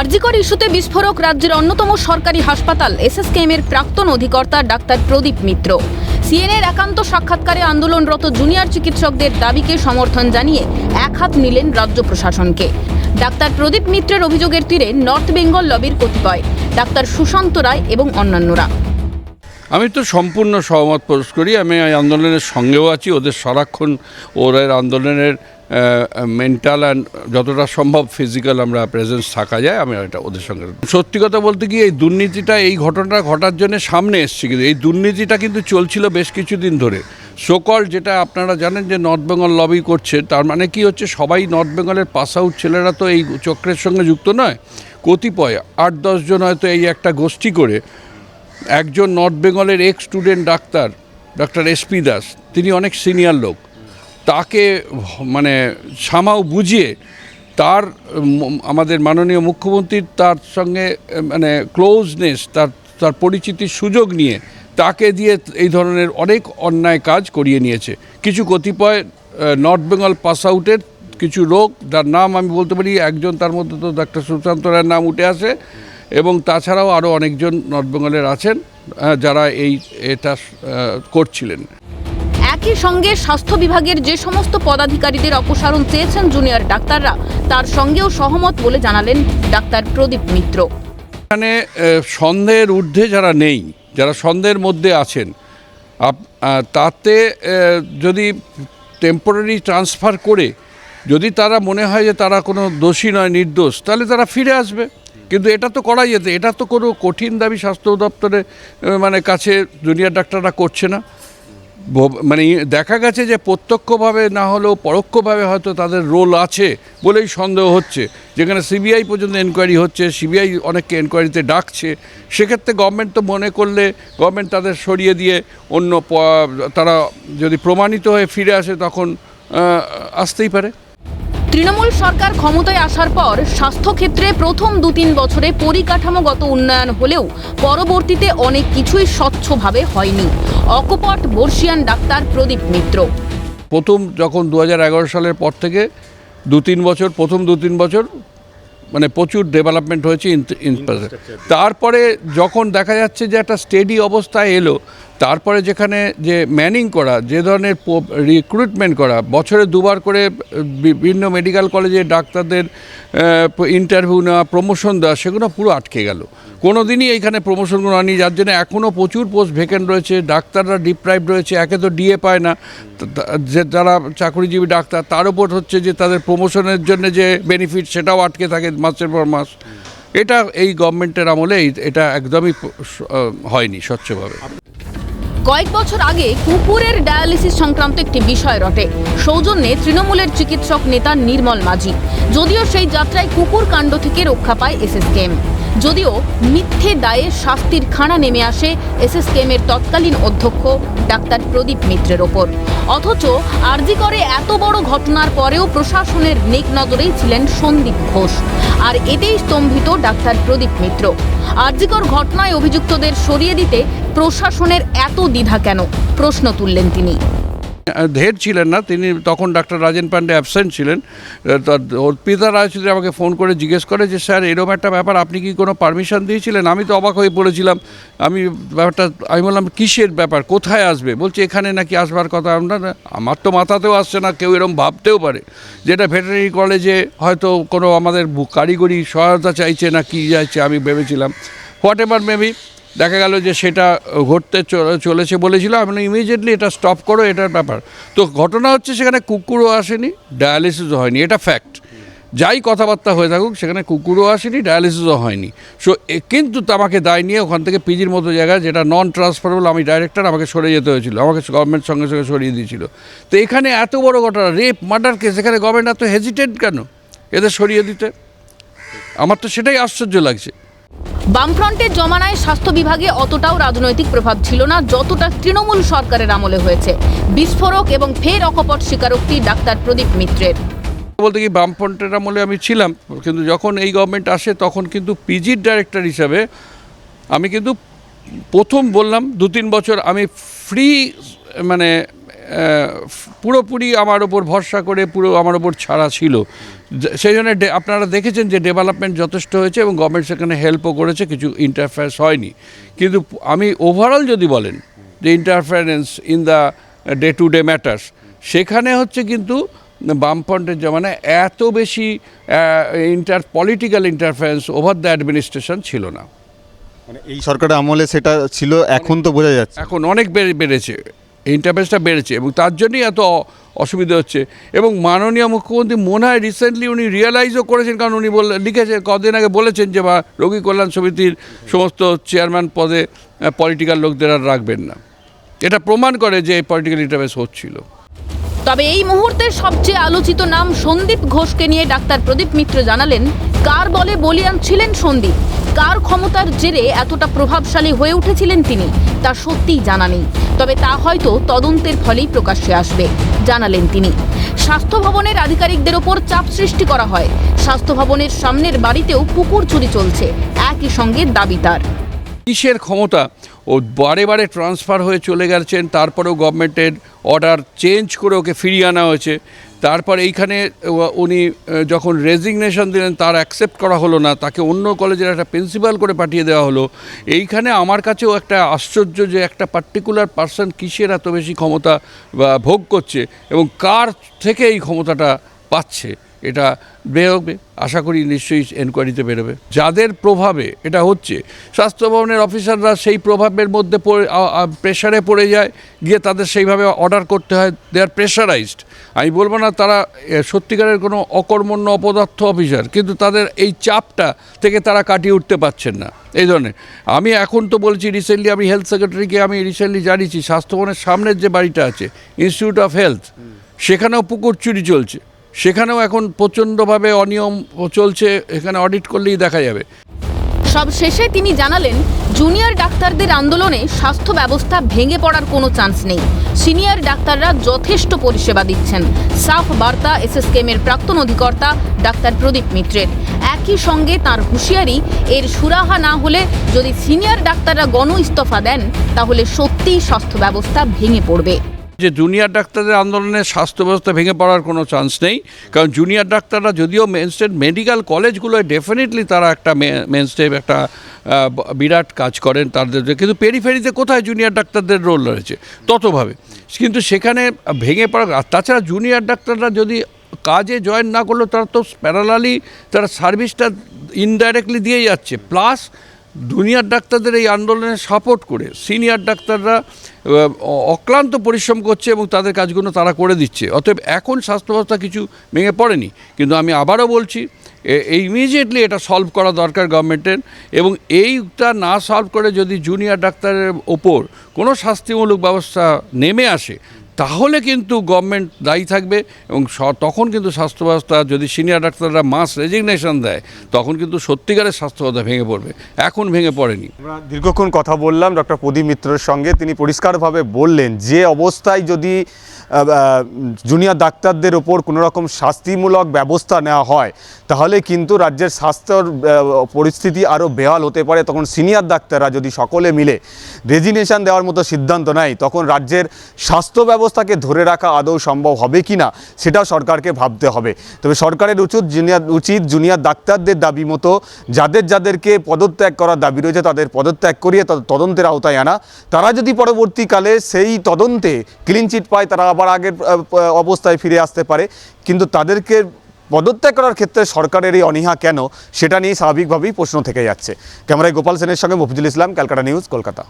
আরজিকর ইস্যুতে বিস্ফোরক রাজ্যের অন্যতম সরকারি হাসপাতাল এসএসকেএম এর প্রাক্তন অধিকর্তা ডাক্তার প্রদীপ মিত্র। সিএনএর একান্ত সাক্ষাৎকারে আন্দোলনরত জুনিয়র চিকিৎসকদের দাবিকে সমর্থন জানিয়ে এক হাত নিলেন রাজ্য প্রশাসনকে। ডাক্তার প্রদীপ মিত্রের অভিযোগের তীরে নর্থ বেঙ্গল লবির কতিপয়, ডাক্তার সুশান্ত রায় এবং অন্যান্যরা। আমি তো সম্পূর্ণ সহমত প্রকাশ করি, আমি আন্দোলনের সঙ্গেও আছি, ওদের সারাক্ষণ ওদের আন্দোলনের মেন্টাল অ্যান্ড যতটা সম্ভব ফিজিক্যাল আমরা প্রেজেন্স থাকা যায়, আমি এটা ওদের সঙ্গে সত্যি কথা বলতে কি, এই দুর্নীতিটা, এই ঘটনাটা ঘটার জন্য সামনে এসছে কিন্তু, এই দুর্নীতিটা কিন্তু চলছিল বেশ কিছুদিন ধরে। সোকল যেটা আপনারা জানেন যে নর্থ বেঙ্গল লবি করছে, তার মানে কি হচ্ছে, সবাই নর্থ বেঙ্গলের পাস আউট ছেলেরা তো এই চক্রের সঙ্গে যুক্ত নয়। কতিপয় আট দশজন হয়তো এই একটা গোষ্ঠী করে, একজন নর্থ বেঙ্গলের ex student doctor doctor SP Das তিনি অনেক সিনিয়র লোক। তাকে মানে সামাও বুঝিয়ে তার আমাদের মাননীয় মুখ্যমন্ত্রীর তার সঙ্গে মানে ক্লোজনেস তার তার পরিচিতির সুযোগ নিয়ে তাকে দিয়ে এই ধরনের অনেক অন্যায় কাজ করিয়ে নিয়েছে। কিছু কতিপয় নর্থ বেঙ্গল পাস আউটের কিছু লোক, যার নাম আমি বলতে পারি, একজন তার মধ্যে তো ডাক্তার সুশান্ত রায়ের নাম উঠে আসে, এবং তাছাড়াও আরও অনেকজন নর্থ বেঙ্গলের আছেন যারা এই, এটা করছিলেন। একই সঙ্গে স্বাস্থ্য বিভাগের যে সমস্ত পদাধিকারীদের অপসারণ চেয়েছেন জুনিয়র ডাক্তাররা, তার সঙ্গেও সহমত বলে জানালেন ডাক্তার প্রদীপ মিত্র। এখানে সন্দেহের ঊর্ধ্বে যারা নেই, যারা সন্দেহের মধ্যে আছেন তাতে যদি টেম্পোরারি ট্রান্সফার করে, যদি তারা মনে হয় যে তারা কোনো দোষী নয়, নির্দোষ, তাহলে তারা ফিরে আসবে। কিন্তু এটা তো করাই যেতে, এটা তো কোনো কঠিন দাবি স্বাস্থ্য দপ্তরে মানে কাছে জুনিয়র ডাক্তাররা করছে না। মানে দেখা গেছে যে প্রত্যক্ষভাবে না হলেও পরোক্ষভাবে হয়তো তাদের রোল আছে বলেই সন্দেহ হচ্ছে। যেখানে সিবিআই পর্যন্ত এনকোয়ারি হচ্ছে সিবিআই অনেককে এনকোয়ারিতে ডাকছে। সেক্ষেত্রে গভর্নমেন্ট তো মনে করলে গভর্নমেন্ট তাদের সরিয়ে দিয়ে অন্য তারা যদি প্রমাণিত হয়ে ফিরে আসে তখন আসতেই পারে। তৃণমূল সরকার ক্ষমতায় আসার পর স্বাস্থ্যক্ষেত্রে প্রথম দু তিন বছরে পরিকাঠামোগত উন্নয়ন হলেও পরবর্তীতে অনেক কিছুই স্বচ্ছভাবে হয়নি। অকপট বর্ষিয়ান ডাক্তার প্রদীপ মিত্র। প্রথম যখন দু হাজার এগারো সালের পর থেকে দু তিন বছর, প্রথম দু তিন বছর মানে প্রচুর ডেভেলপমেন্ট হয়েছে তারপরে যখন দেখা যাচ্ছে যে একটা স্টেডি অবস্থায় এলো তারপরে যেখানে যে ম্যানিং করা যে ধরনের রিক্রুটমেন্ট করা বছরে দুবার করে বিভিন্ন মেডিকেল কলেজে ডাক্তারদের ইন্টারভিউ নেওয়া প্রমোশন দেওয়া সেগুলো পুরো আটকে গেল। কোনো দিনই এইখানে প্রমোশনগুলো হয়নি, যার জন্য এখনও প্রচুর পোস্ট ভেকেন্ট রয়েছে, ডাক্তাররা ডিপ্রাইভ রয়েছে, একে তো ডিএ পায় না। যে যারা চাকরিজীবী ডাক্তার, তার উপর হচ্ছে যে তাদের প্রমোশনের জন্য যে বেনিফিট সেটাও আটকে থাকে মাসের পর মাস। এটা এই গভর্নমেন্টের আমলে এটা একদমই হয়নি স্বচ্ছভাবে। কয়েক বছর আগে কুকুরের ডায়ালিসিস সংক্রান্ত একটি বিষয় রটে। সৌজন্যে তৃণমূলের চিকিৎসক নেতা নির্মল মাঝি। যদিও সেই যাত্রায় কুকুর কাণ্ড থেকে রক্ষা পায় এসএসকেএম। যদিও মিথ্যে দায়ে শাস্তির খাড়া নেমে আসে এসএসকেএম এর তৎকালীন অধ্যক্ষ ডাক্তার প্রদীপ মিত্রের ওপর। অথচ আরজি করে এত বড় ঘটনার পরেও প্রশাসনের নেক নজরেই ছিলেন সন্দীপ ঘোষ, আর এতেই স্তম্ভিত ডাক্তার প্রদীপ মিত্র। আরজিকর ঘটনায় অভিযুক্তদের সরিয়ে দিতে প্রশাসনের এত দ্বিধা কেন? প্রশ্ন তুললেন তিনি। ধের ছিলেন না, তিনি তখন ডাক্তার রাজেন পান্ডে অ্যাবসেন্ট ছিলেন। অর্পিতা রায়চৌধুরী আমাকে ফোন করে জিজ্ঞেস করে যে, স্যার এরকম একটা ব্যাপার আপনি কি কোনো পারমিশন দিয়েছিলেন? আমি তো অবাক হয়ে পড়েছিলাম আমি ব্যাপারটা, আমি বললাম, কিসের ব্যাপার? কোথায় আসবে? বলছে, এখানে নাকি আসবার কথা, আমরা আমার তো মাথাতেও আসছে না, কেউ এরকম ভাবতেও পারে। যেটা ভেটেরিনারি কলেজে হয়তো কোনো আমাদের কারিগরি সহায়তা চাইছে না, কি চাইছে, আমি ভেবেছিলাম। হোয়াট এভার, মেবি দেখা গেল যে সেটা ঘটতে চলেছে বলেছিল, আমি ইমিডিয়েটলি এটা স্টপ করো, এটার ব্যাপার। তো ঘটনা হচ্ছে সেখানে কুকুরও আসেনি ডায়ালিসিসও হয়নি, এটা ফ্যাক্ট যাই কথাবার্তা হয়ে থাকুক, সেখানে কুকুরও আসেনি ডায়ালিসিসও হয়নি। সো কিন্তু আমাকে দায় নিয়ে ওখান থেকে পিজির মতো জায়গায় যেটা নন ট্রান্সফারেবল আমি ডাইরেক্টর আমাকে সরে যেতে হয়েছিল, আমাকে গভর্নমেন্ট সঙ্গে সঙ্গে সরিয়ে দিয়েছিল। তো এখানে এত বড় ঘটনা রেপ মার্ডার কেস এখানে গভর্নমেন্ট এত হেজিটেট কেন? এদের সরিয়ে দিতে? আমার তো সেটাই আশ্চর্য লাগছে। বামফ্রন্টের জমানায় স্বাস্থ্য বিভাগে অতটাও রাজনৈতিক প্রভাব ছিল না, যতটা তৃণমূল সরকারের আমলে হয়েছে। বিস্ফোরক এবং ফের অকপট স্বীকারোক্তি ডাক্তার প্রদীপ মিত্রের। বলতে কি বামফ্রন্টের আমলে আমি ছিলাম, কিন্তু যখন এই গভর্নমেন্ট আসে তখন কিন্তু পিজির ডাইরেক্টর হিসাবে আমি কিন্তু প্রথম বললাম দু তিন বছর আমি ফ্রি মানে পুরোপুরি আমার ওপর ভরসা করে পুরো আমার ওপর ছাড়া ছিল। সেই জন্য আপনারা দেখেছেন যে ডেভেলপমেন্ট যথেষ্ট হয়েছে এবং গভর্নমেন্ট সেখানে হেল্পও করেছে কিছু ইন্টারফেয়ার্স হয়নি। কিন্তু আমি ওভারঅল যদি বলেন যে interference in the day to day matters সেখানে হচ্ছে কিন্তু বামফ্রন্টের জমানায় এত বেশি inter political interference over the administration ছিল না। মানে এই সরকারের আমলে সেটা ছিল এখন তো বোঝা যাচ্ছে। এখন অনেক বেড়ে বেড়েছে। ইন্টারফেসটা বেড়েছে এবং তার জন্যই এত অসুবিধে হচ্ছে। এবং মাননীয় মুখ্যমন্ত্রী মনে হয় রিসেন্টলি উনি রিয়েলাইজও করেছেন, কারণ উনি বলে লিখেছেন, কদিন আগে বলেছেন যে বা রোগী কল্যাণ সমিতির সমস্ত চেয়ারম্যান পদে পলিটিক্যাল লোকদের আর রাখবেন না। এটা প্রমাণ করে যে পলিটিক্যাল ইন্টারফেস হচ্ছিল। তবে এই মুহূর্তের সবচেয়ে আলোচিত নাম সন্দীপ ঘোষকে নিয়ে ডাক্তার প্রদীপ মিত্র জানালেন, কার বলে বলিয়ান ছিলেন সন্দীপ? কার ক্ষমতার জেরে এতটা প্রভাবশালী হয়ে উঠেছিলেন তিনি, তা সত্যিই জানা নেই। তবে তা হয়তো তদন্তের ফলেই প্রকাশ্যে আসবে, জানালেন তিনি। স্বাস্থ্য ভবনের আধিকারিকদের ওপর চাপ সৃষ্টি করা হয়। স্বাস্থ্য ভবনের সামনের বাড়িতেও পুকুর চুরি চলছে, একই সঙ্গে দাবি তার। কিসের ক্ষমতা? ও বারে বারে ট্রান্সফার হয়ে চলে গেছেন, তারপরেও গভর্নমেন্টের অর্ডার চেঞ্জ করে ওকে ফিরিয়ে আনা হয়েছে। তারপর এইখানে উনি যখন রেজিগনেশন দিলেন, তার অ্যাকসেপ্ট করা হলো না, তাকে অন্য কলেজের একটা প্রিন্সিপাল করে পাঠিয়ে দেওয়া হলো। এইখানে আমার কাছেও একটা আশ্চর্য যে একটা পার্টিকুলার পার্সন কিসের এত বেশি ক্ষমতা ভোগ করছে এবং কার থেকে এই ক্ষমতাটা পাচ্ছে। এটা বেরোবে। আশা করি নিশ্চয়ই এনকোয়ারিতে বেরোবে। যাদের প্রভাবে এটা হচ্ছে স্বাস্থ্য ভবনের অফিসাররা সেই প্রভাবের মধ্যে পড়ে প্রেশারে পড়ে যায়, গিয়ে তাদের সেইভাবে অর্ডার করতে হয়। দে আর প্রেশারাইজড আমি বলব না তারা সত্যিকারের কোনো অকর্মণ্য অপদার্থ অফিসার কিন্তু তাদের এই চাপটা থেকে তারা কাটিয়ে উঠতে পারছেন না। এই ধরনের। আমি এখন তো বলছি রিসেন্টলি আমি হেলথ সেক্রেটারিকে আমি রিসেন্টলি জানিয়েছি স্বাস্থ্য ভবনের সামনের যে বাড়িটা আছে ইনস্টিটিউট অফ হেলথ সেখানেও পুকুর চুরি চলছে। সেখানেও এখন প্রচণ্ডভাবে অনিয়ম চলছে, এখানে অডিট করলেই দেখা যাবে। সব শেষে তিনি জানালেন জুনিয়র ডাক্তারদের আন্দোলনে স্বাস্থ্য ব্যবস্থা ভেঙে পড়ার কোনো চান্স নেই। সিনিয়র ডাক্তাররা যথেষ্ট পরিষেবা দিচ্ছেন। সাফ বার্তা এসএসকেএমের প্রাক্তন অধিকর্তা ডাক্তার প্রদীপ মিত্রের। একই সঙ্গে তার হুঁশিয়ারি, এর সুরাহা না হলে যদি সিনিয়র ডাক্তাররা গণ ইস্তফা দেন, তাহলে সত্যিই স্বাস্থ্য ব্যবস্থা ভেঙে পড়বে। যে জুনিয়র ডাক্তারদের আন্দোলনে স্বাস্থ্য ব্যবস্থা ভেঙে পড়ার কোনো চান্স নেই। কারণ জুনিয়র ডাক্তাররা যদিও মেন স্টেট মেডিকেল কলেজগুলোয় ডেফিনেটলি তারা একটা মেন স্টেপ একটা বিরাট কাজ করেন তাদের কিন্তু পেরিফেরিতে কোথায় জুনিয়র ডাক্তারদের রোল রয়েছে? ততভাবে। কিন্তু সেখানে ভেঙে পড়া তাছাড়া জুনিয়র ডাক্তাররা যদি কাজে জয়েন না করলেও তারা তো প্যারালালি তারা সার্ভিসটা ইনডাইরেক্টলি দিয়ে যাচ্ছে। প্লাস জুনিয়র ডাক্তারদের এই আন্দোলনে সাপোর্ট করে সিনিয়র ডাক্তাররা অক্লান্ত পরিশ্রম করছে এবং তাদের কাজগুলো তারা করে দিচ্ছে। অতএব এখন স্বাস্থ্য ব্যবস্থা কিছু ভেঙে পড়েনি। কিন্তু আমি আবারও বলছি এই ইমিডিয়েটলি এটা সলভ করা দরকার গভর্নমেন্টের এবং এইটা না সলভ করে যদি জুনিয়র ডাক্তারের ওপর কোনো শাস্তিমূলক ব্যবস্থা নেমে আসে তাহলে কিন্তু গভর্নমেন্ট দায়ী থাকবে এবং তখন কিন্তু স্বাস্থ্য ব্যবস্থা যদি সিনিয়র ডাক্তাররা মাস রেজিগনেশন দেয়, তখন কিন্তু সত্যিকারের স্বাস্থ্য ব্যবস্থা ভেঙে পড়বে। এখন ভেঙে পড়েনি। আমরা দীর্ঘক্ষণ কথা বললাম ডক্টর প্রদীপ মিত্রর সঙ্গে। তিনি পরিষ্কারভাবে বললেন, যে অবস্থায় যদি জুনিয়র ডাক্তারদের ওপর কোনো রকম শাস্তিমূলক ব্যবস্থা নেওয়া হয়, তাহলে কিন্তু রাজ্যের স্বাস্থ্যর পরিস্থিতি আরও বেহাল হতে পারে। তখন সিনিয়র ডাক্তাররা যদি সকলে মিলে রেজিগনেশন দেওয়ার মতো সিদ্ধান্ত নেয়, তখন রাজ্যের স্বাস্থ্য ব্যবস্থাকে ধরে রাখা আদৌ সম্ভব হবে কি না সেটাও সরকারকে ভাবতে হবে। তবে সরকারের উচিত জুনিয়র উচিত জুনিয়র ডাক্তারদের দাবি মতো যাদের যাদেরকে পদত্যাগ করার দাবি রয়েছে, তাদের পদত্যাগ করিয়ে তদ- তদন্তের আওতায় আনা। তারা যদি পরবর্তীকালে সেই তদন্তে ক্লিন চিট পায়, তারা আবার আগের অবস্থায় ফিরে আসতে পারে। কিন্তু তাদেরকে পদত্যাগ করার ক্ষেত্রে সরকারের এই অনীহা কেন, সেটা নিয়ে স্বাভাবিকভাবেই প্রশ্ন থেকে যাচ্ছে। ক্যামেরায় গোপাল সেনের সঙ্গে মফিজুল ইসলাম, ক্যালকাটা নিউজ, কলকাতা।